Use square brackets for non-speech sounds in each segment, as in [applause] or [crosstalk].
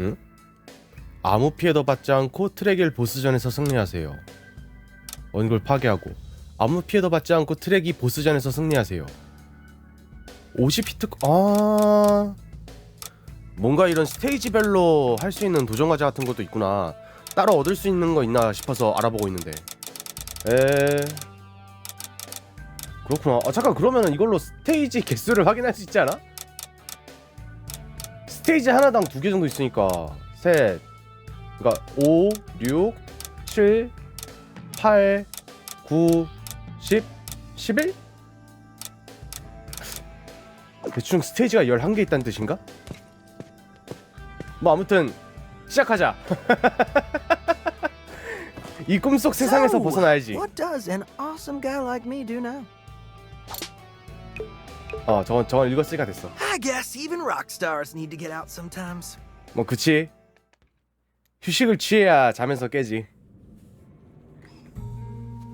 응? 아무 피해도 받지 않고 트랙일 보스전에서 승리하세요. 원골 파괴하고 아무 피해도 받지 않고 트랙이 보스전에서 승리하세요. 50피트 아 뭔가 이런 스테이지별로 할 수 있는 도전 과제 같은 것도 있구나. 따로 얻을 수 있는 거 있나 싶어서 알아보고 있는데. 에 그렇구나. 아 잠깐 그러면 이걸로 스테이지 개수를 확인할 수 있지 않아? 스테이지 하나당 두 개 정도 있으니까 셋 그러니까 5, 6, 7, 8, 9, 10, 11? 대충 스테이지가 11개 있다는 뜻인가? 뭐 아무튼 시작하자 [laughs] 이 꿈속 세상에서 벗어나야지 What does an awesome guy like me do now? 어 저건 저건 읽었으니까 됐어 I guess even rock stars need to get out sometimes. 뭐 그치 휴식을 취해야 자면서 깨지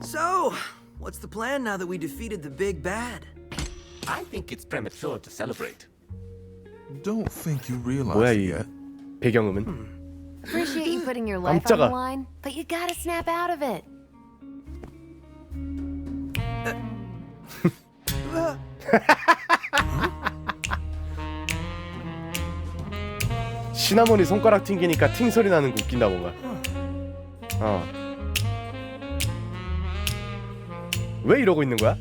So, what's the plan now that we defeated the big bad? I think it's premature to celebrate. Don't think you realize 뭐야 it 이 yet. 배경음은 Appreciate you putting your life on 깜짝아. the line, but you gotta snap out of it. 시나몬이 손가락 튕기니까 팅 소리 나는 거 웃긴다 뭔가. 어. 왜 이러고 있는 거야?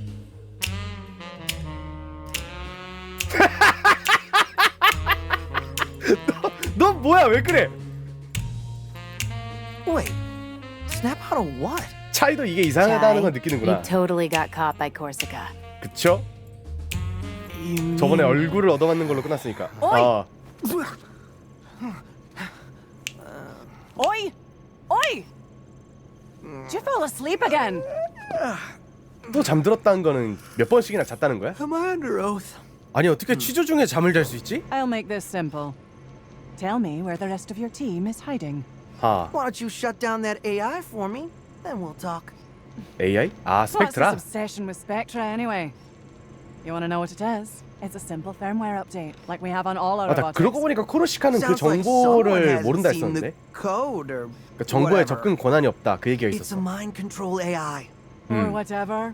[laughs] 너, 너 뭐야 왜 그래? Wait, snap out of what? 차이도 이게 이상하다는 걸 느끼는구나. You totally got caught by Corsica. 그쵸? 저번에 얼굴을 얻어맞는 걸로 끝났으니까. 어이! 아, Oi! Oi! Did you fall asleep again? 또 잠들었다는 거는 몇 번씩이나 잤다는 거야? Am I under oath? 아니 어떻게 취조 중에 잠을 잘 수 있지? I'll make this simple. Tell me where the rest of your team is hiding. 아, Why don't you shut down that AI for me? Then we'll talk. AI? 아, What's this 스펙트라? obsession with Spectra anyway? You want to know what it is? It's a simple firmware update, like we have on all our 맞다. robotics. 그러고 보니까 코르시카는 그 Sounds like someone 정보를 hasn't 모른다 seen 했었는데. the code or 그러니까 정보에 whatever. 접근 권한이 없다. 그 얘기가 It's a 있었어. mind control AI. or whatever.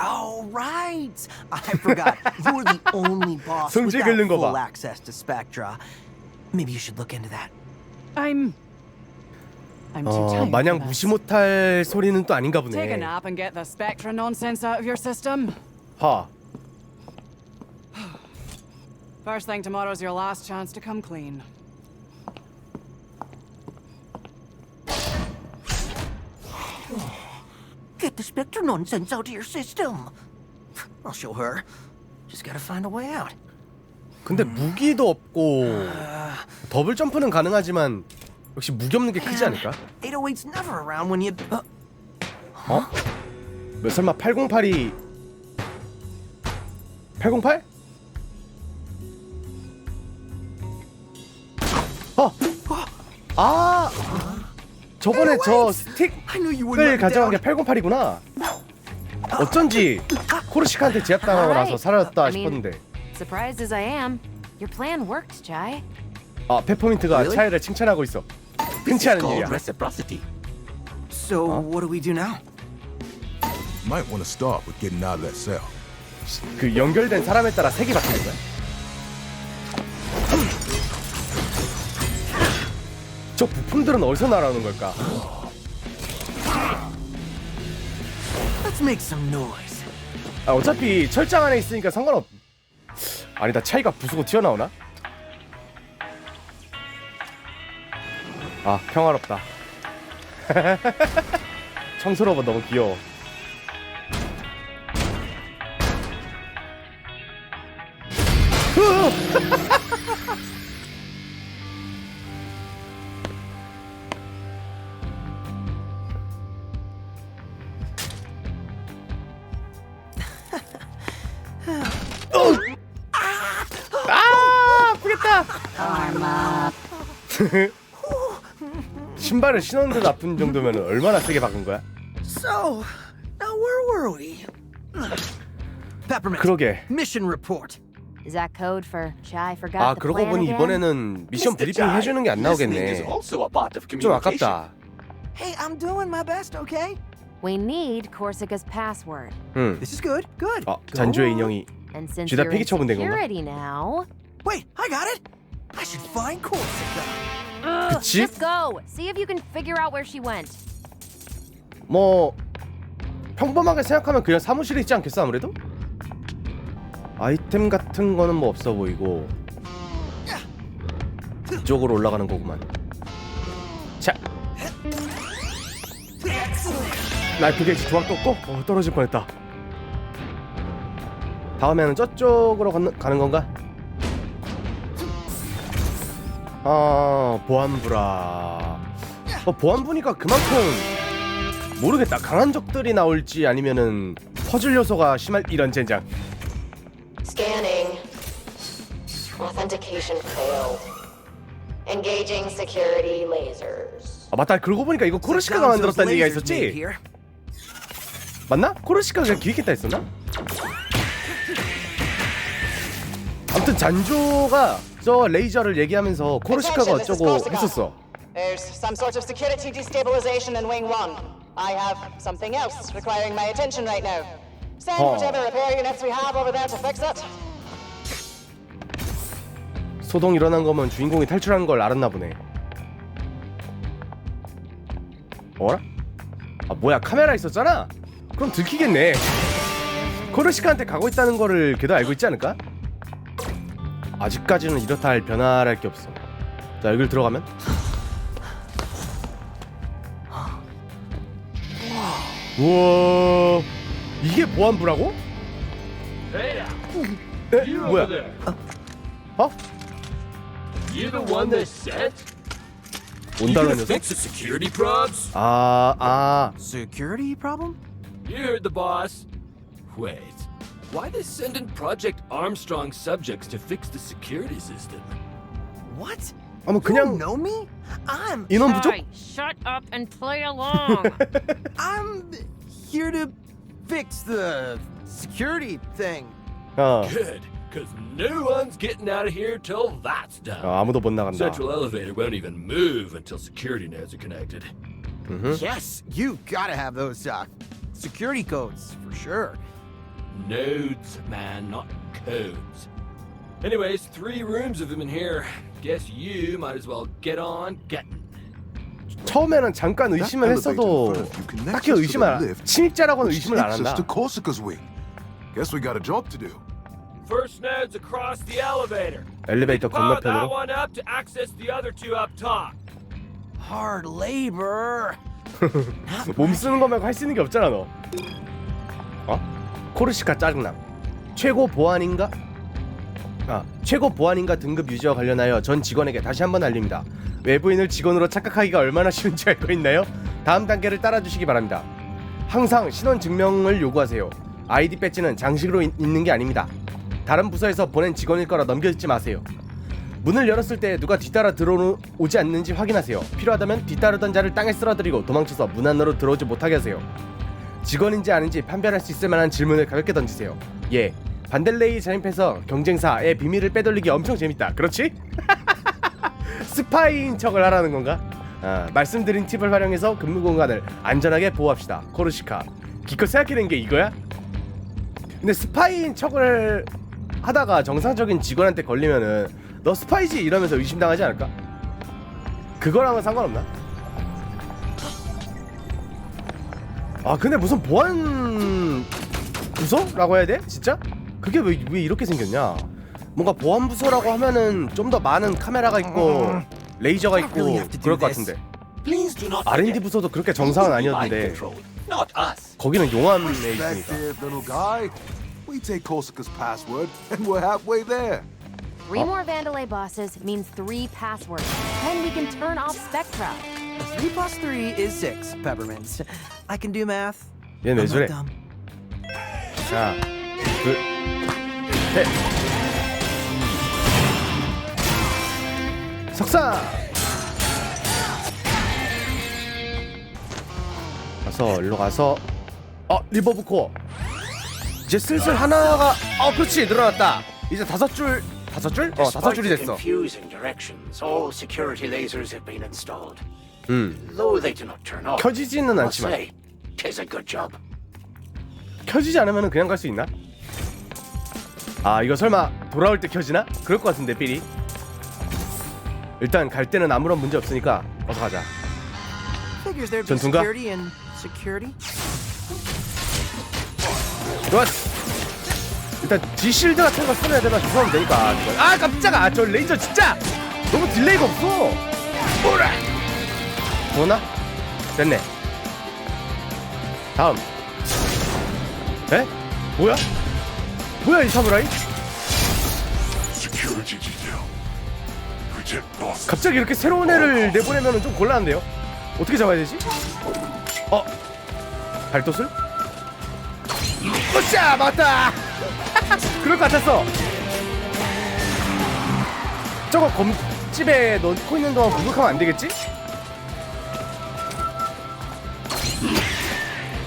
Oh right, I forgot. You're the only boss 성질 without 긁는 거 full 봐. access to Spectra. Maybe you should look into that. I'm. I'm too 어, tired. 마냥 for this. 무시 못할 소리는 또 아닌가 Take a 보네. nap and get the Spectra nonsense out of your system. 하. First thing tomorrow's your last chance to come clean. Get the Spectra nonsense out of your system. I'll show her. Just gotta find a way out. 근데 무기도 없고 더블 점프는 가능하지만 역시 무기 없는 게 크지 않을까? 808's never around when you. Uh, 어? 뭐 설마 808이 808? 아! 저번에 저 스틱을 가져간 게 down. 808이구나. 어쩐지 코르시카한테 제압당하고 나서. 사라졌다 mean- 싶었는데 Surprised as I am, your plan worked, Jai. 아 페퍼민트가? 차이를 칭찬하고 있어. 흔치 않은 일이야. reciprocity. So what do we do now? Might want to start with getting out of that cell. 그 연결된 사람에 따라 색이 바뀌는 거야. 저 부품들은 어디서 날아오는 걸까? Let's make some noise. 아, 어차피 철장 안에 있으니까 상관없. 아니다 차이가 부수고 튀어나오나? 아 평화롭다. [laughs] 청소로봇 너무 귀여워. 아 아프겠다. 신발을 신었는데도 아픈 정도면 얼마나 세게 박은 거야? So now where were we? Peppermint. 그러게 Mission report. Is that code for Chai forgot 아 the 그러고 plan 보니 again? 이번에는 미션. 브리핑 해주는 게 안 나오겠네. 좀. 아깝다. Hey, I'm doing my best, okay? We need Corsica's password. 응. This is good, good. 아 잔주의. 인형이 And since 죄다 you're 폐기 in 처분 된 건가? security now, Wait, I got it. I should find Corsica. Ugh, 그치? just go. See if you can figure out where she went. 뭐 평범하게 생각하면 그냥 사무실에 있지 않겠어 아무래도? 아이템 같은 거는 뭐 없어 보이고 이쪽으로 올라가는 거구만 자 라이프 게이지 두방 떴고 어, 떨어질 뻔했다 다음에는 저쪽으로 가는 건가? 아 보안부라 어, 보안부니까 그만큼 모르겠다 강한 적들이 나올지 아니면은 퍼즐 요소가 심할 이런 젠장 Scanning. Authentication failed. Engaging security lasers. 아 맞다 그러고 보니까 이거 코르시카가 만들었다는 얘기가 있었지. 맞나? 코르시카가 기획했다 했었나? 아무튼 잔조가 저 레이저를 얘기하면서 코르시카가 어쩌고. 했었어 There's some sort of security destabilization in Wing 1. I have something else requiring my attention right now. Send Oh. whatever repair units we have over there to fix it. 소동 일어난 거면 주인공이 탈출한 걸 알았나 보네 어라? 아 뭐야 카메라 있었잖아? 그럼 들키겠네 코르시카한테 가고 있다는 거를 걔도 알고 있지 않을까? 아직까지는 이렇다 할 변화랄 게 없어 자 여길 들어가면 우와 이게 보안부라고? 에? 뭐야? 어? You the one that said? 온다는 녀석? Fix the security probes? 아, 아, Security problem? You heard the boss. Wait, why they sending Project Armstrong subjects to fix the security system? What? 아, 뭐 You 그냥 know me? I'm 인원 부족? Chai, shut up and play along. [laughs] I'm here to fix the security thing. 어, Good, because no one's getting out of here till that's done. 어, 아무도 못 나간다. Central elevator won't even move until security nodes are connected. Yes, you gotta have those uh, security codes for sure. Nodes, man, not codes. Anyways, three rooms of them in here. Guess you might as well get on getting. 처음에는 잠깐 의심을 했어도 딱히 의심을 안, 침입자라고는 의심을 안 한다. to Corsica's wing. Guess we got a job to do. First node's across the elevator. 엘리베이터 Power that 건너편으로. one up to access the other two up top. Hard labor. [laughs] 몸 쓰는 거 말고 할 수 있는 게 없잖아 너. 어? 코르시카 짜증남. 최고 보안인가? 아, 최고 보안인가 등급 유지와 관련하여 전 직원에게 다시 한번 알립니다. 외부인을 직원으로 착각하기가 얼마나 쉬운지 알고 있나요? 다음 단계를 따라주시기 바랍니다. 항상 신원 증명을 요구하세요. 아이디 배지는 장식으로 있- 있는 게 아닙니다. 다른 부서에서 보낸 직원일 거라 넘겨짓지 마세요. 문을 열었을 때 누가 뒤따라 들어오지 않는지 확인하세요. 필요하다면 뒤따르던 자를 땅에 쓰러뜨리고 도망쳐서 문 안으로 들어오지 못하게 하세요. 직원인지 아닌지 판별할 수 있을 만한 질문을 가볍게 던지세요. 예. 반델레이 잠입해서 경쟁사의 비밀을 빼돌리기 엄청 재밌다. 그렇지? [laughs] 스파이인 척을 하라는 건가? 아, 말씀드린 팁을 활용해서 근무 공간을 안전하게 보호합시다. 코르시카. 기껏 생각해낸 게 이거야? 근데 스파이인 척을 하다가 정상적인 직원한테 걸리면은 너 스파이지 이러면서 의심당하지 않을까? 그거랑은 상관없나? 아 근데 무슨 보안 부서라고 해야 돼? 진짜? 그게 왜, 왜 이렇게 생겼냐? 뭔가 보안 부서라고 하면은 좀 더 많은 카메라가 있고 레이저가 있고 그럴 것. 같은데 R&D. 부서도 그렇게 정상은 아니었는데. 거기는 용암에 있으니까. We take Corsica's password, and we're halfway there. three more Vandalay bosses means three passwords. Then we can turn off Spectra. Three plus three is six. Peppermints. I can do math. 얘는 왜 I'm 저래? not dumb. 하나 둘 셋. 석사 가서 일로 가서 어 리버브 코어 이제 슬슬 하나가 어 그렇지 늘어났다 이제 다섯 줄 다섯 줄? 어 다섯 Despite 줄이 the 됐어. confusing directions, all security lasers have been installed. 음 Though they do not turn off, 켜지지는 않지만 say, tis a good job. 켜지지 않으면 그냥 갈 수 있나? 아 이거 설마 돌아올 때 켜지나? 그럴 것 같은데 삐리. 일단 갈 때는 아무런 문제 없으니까 어서 가자. Figures there'd be 전투인가? security and security. 좋았어. 일단 G실드 같은 거 쓰면 되나 주워면 되니까. 아 깜짝아 저 레이저 진짜 너무 딜레이가 없어. 뭐라? 뭐나? 됐네. 다음. 에? 뭐야? 뭐야 이 사무라이? Boss. 갑자기 이렇게 새로운 애를 내보내면 좀 곤란한데요? 어떻게 잡아야 되지? 어? 발도술? 으쌰! 맞다! [laughs] 그럴 것 같았어! 저거 검집에 넣고 있는 동안 공격하면 안 되겠지?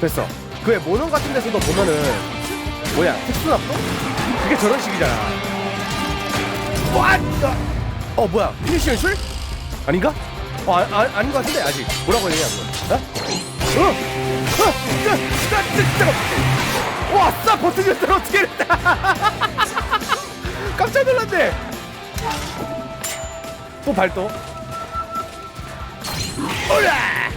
됐어. 그 왜 모넌 같은 데서도 보면은 뭐야 특수납도? 그게 저런 식이잖아. 와! 어 뭐야 피니시 연출? 아닌가? 어 아, 아, 아닌 것 같은데 아직 뭐라고 해야 그거 어? 어? 어? 진짜 와 싸! 버튼이었더라 어떻게 이랬다 [laughs] 깜짝 놀랐네 또 발도 오라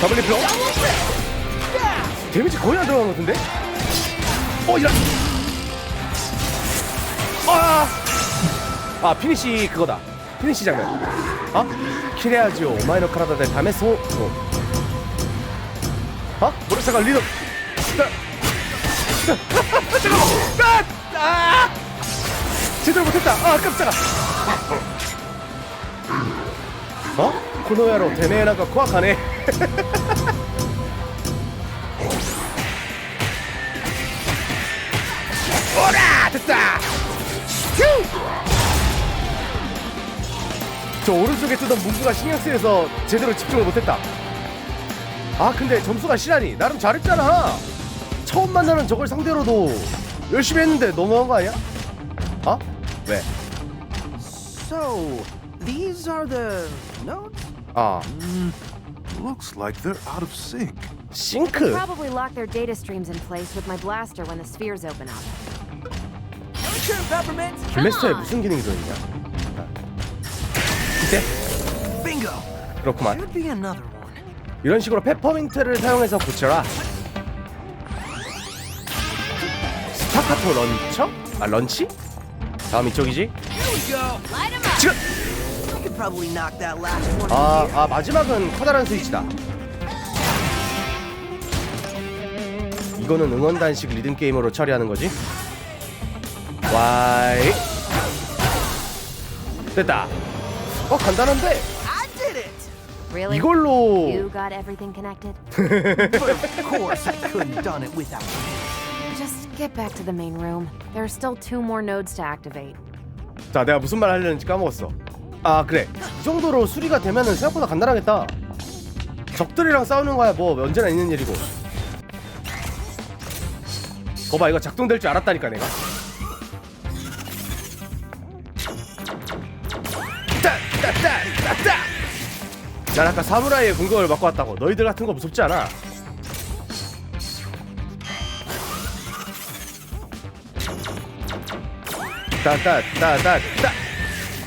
더블 리플로 데미지 거의 안 들어간 것 같은데? 어 이런 아, 아 피니시 그거다. 피니시 장면. 어? 키레아지오 오마이노 카라다 데 다메 소. 어? 어? 모르사가 리더. 잠깐만. 아! 아! 제대로 못했다. 아 깜짝아. 어? 코악하네. 오라 됐다. 휴! 저 오른쪽에 뜨던 문구가 신경 쓰여서 제대로 집중을 못했다. 아 근데 점수가 실하니 나름 잘했잖아. 처음 만나는 저걸 상대로도 열심히 했는데 너무한 거 아니야? 어? 왜? So, these are the notes? 아 Looks like they're out of sync. 싱크. Probably lock their data streams in place with my blaster when the spheres open up. 김메스터에 무슨 기능이 들어있냐? 이때 Bingo. 그렇구만. Should be another one. 이런 식으로 페퍼민트를 사용해서 고쳐라. 스타카토 런처? 아 런치? 다음 이쪽이지? Here we go. 지금 아. 아 마지막은 커다란 스위치다. 이거는 응원단식 리듬 게임으로 처리하는 거지. 와이 됐다. 어 간단한데? 이걸로 You got everything connected? But of course, I couldn't have done it without you. Just get back to the main room. There are still two more nodes to activate. 자 내가 무슨 말 하려는지 까먹었어. 아 그래 이 정도로 수리가 되면은 생각보다 간단하겠다. 적들이랑 싸우는 거야 뭐 언제나 있는 일이고. 거봐 이거 작동될 줄 알았다니까 내가. 난 아까 사무라이의 공격을 받고 왔다고. 너희들 같은 거 무섭지 않아. 따따따따따.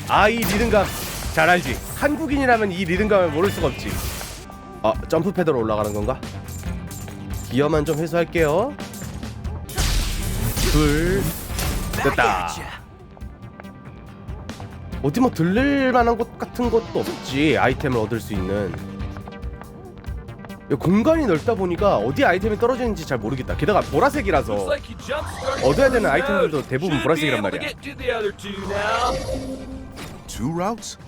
아 이 리듬감 잘 알지. 한국인이라면 이 리듬감을 모를 수가 없지. 아 점프 패드로 올라가는 건가? 기어만 좀 회수할게요. 둘 됐다. 어디 뭐 들릴 만한 곳 같은 것도 없지 아이템을 얻을 수 있는 이 공간이 넓다 보니까 어디 아이템이 떨어지는지 잘 모르겠다 게다가 보라색이라서 얻어야 되는 아이템들도. 대부분 보라색이란 말이야. Two routes?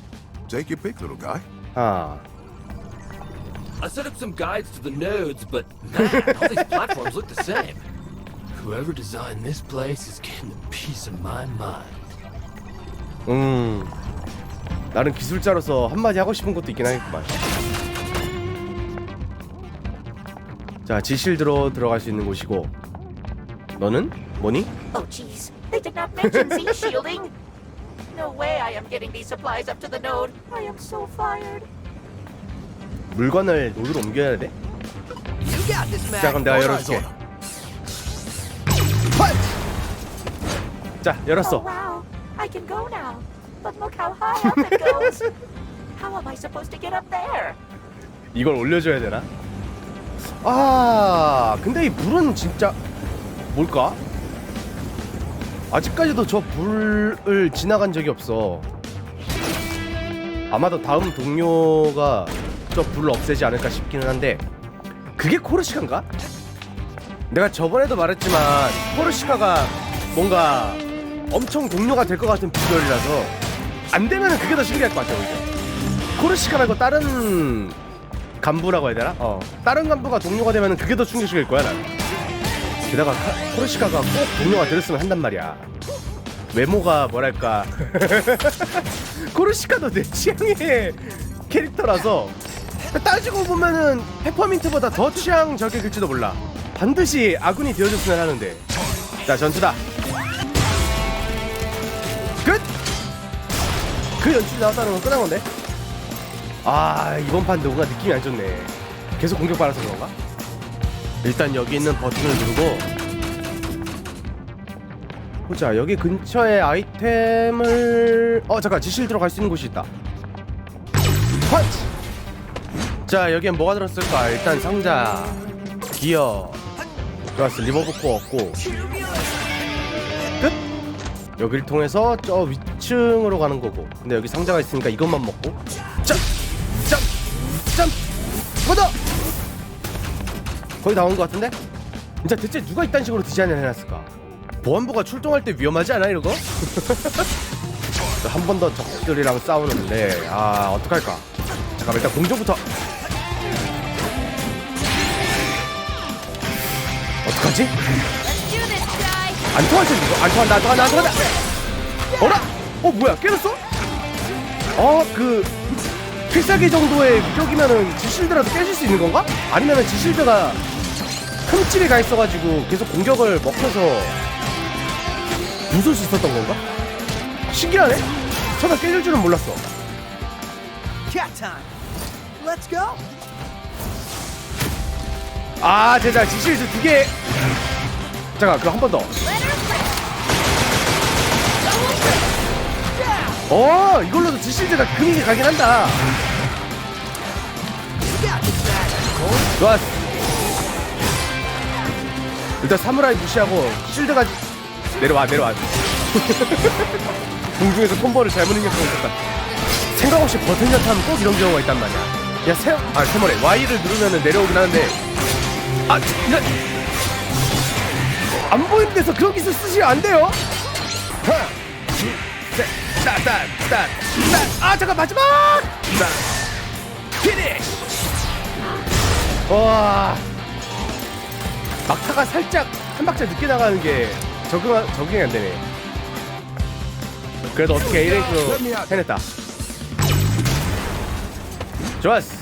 Take your pick, little guy. 아 I set up some guides to the nodes, but man, all these platforms look the same. Whoever designed this place is getting a piece of my mind. 음. 나는 기술자로서 한마디 하고 싶은 것도 있긴 하겠구만. 자, 지실드로 들어갈 수 있는 곳이고. 너는 뭐니? Oh, jeez. They did not mention Z shielding. No way I am getting these supplies up to the node. I am so fired. 물건을 노드로 옮겨야 돼? 자 그럼 내가 열어줄게 자 Oh, 열었어 wow. I can go now. But look how high up it goes. how am I supposed to get up there? 이걸 올려줘야 되나? 아 근데 이 불은 진짜 뭘까? 아직까지도 저 불을 지나간 적이 없어 아마도 다음 동료가 저 불을 없애지 않을까 싶기는 한데 그게 코르시카인가? 내가 저번에도 말했지만 코르시카가 뭔가 엄청 동료가 될 것 같은 비주얼이라서 안 되면 그게 더 신기할 것 같아 오히려 코르시카 말고 다른 간부라고 해야 되나? 어 다른 간부가 동료가 되면 그게 더 충격적일 거야 난 게다가 카- 코르시카가 꼭 동료가 되었으면 한단 말이야. 외모가 뭐랄까. [laughs] 코르시카도 내 취향의 캐릭터라서 따지고 보면은 페퍼민트보다 더 취향 저격일지도 몰라. 반드시 아군이 되어줬으면 하는데. 자 전투다. 끝! 그 연출이 나왔다는 건 끝난 건데? 아 이번 판 뭔가 느낌이 안 좋네. 계속 공격 받아서 그런가? 일단 여기 있는 버튼을 누르고. 보자 여기 근처에 아이템을 어 잠깐 지실 들어갈 수 있는 곳이 있다. 펀치 자 여기엔 뭐가 들었을까? 일단 상자 기어. 좋았어 리버브 코어 없고. 끝! 여기를 통해서 저 위층으로 가는 거고. 근데 여기 상자가 있으니까 이것만 먹고. 점점점 걷어 거의 다 온 것 같은데 진짜 대체 누가 이딴 식으로 디자인을 해놨을까 보안부가 출동할 때 위험하지 않아 이거? [laughs] 한번 더 적들이랑 싸우는데 아 어떡할까 잠깐만 일단 공조부터 어떡하지? 안 텐데 이거 안 통한다 안 통한다 안 통한다 어라? 어 뭐야 깨졌어? 어그 필살기 정도의 위력이면은 지실드라도 깨질 수 있는 건가? 아니면은 지실드가 흠집이 가 있어가지고 계속 공격을 먹혀서 부술 수 있었던 건가? 신기하네? 설마 깨질 줄은 몰랐어 아 제자 지실드 두개 잠깐 그거 한 번 더. 어 이걸로도 지실드가 금이 가긴 한다. 좋았어. 일단 사무라이 무시하고 실드가 내려와 내려와. [laughs] 공중에서 콤보를 잘못 입력하고 있었다. 생각 없이 버튼 연타하면 꼭 이런 경우가 있단 말이야. 야 세, 아 세모래 Y를 누르면은 내려오긴 하는데 아 이런 안 보이는 데서 그런 기술 쓰시면 안 돼요. 하나, 둘, 셋, 따, 따, 따, 따. 아 잠깐 마지막. 따, 피니쉬. 와. 막타가 살짝 한 박자 늦게 나가는 게 적응 적응이 안 되네. 그래도 어떻게 A 랭크로 해냈다. 좋았어.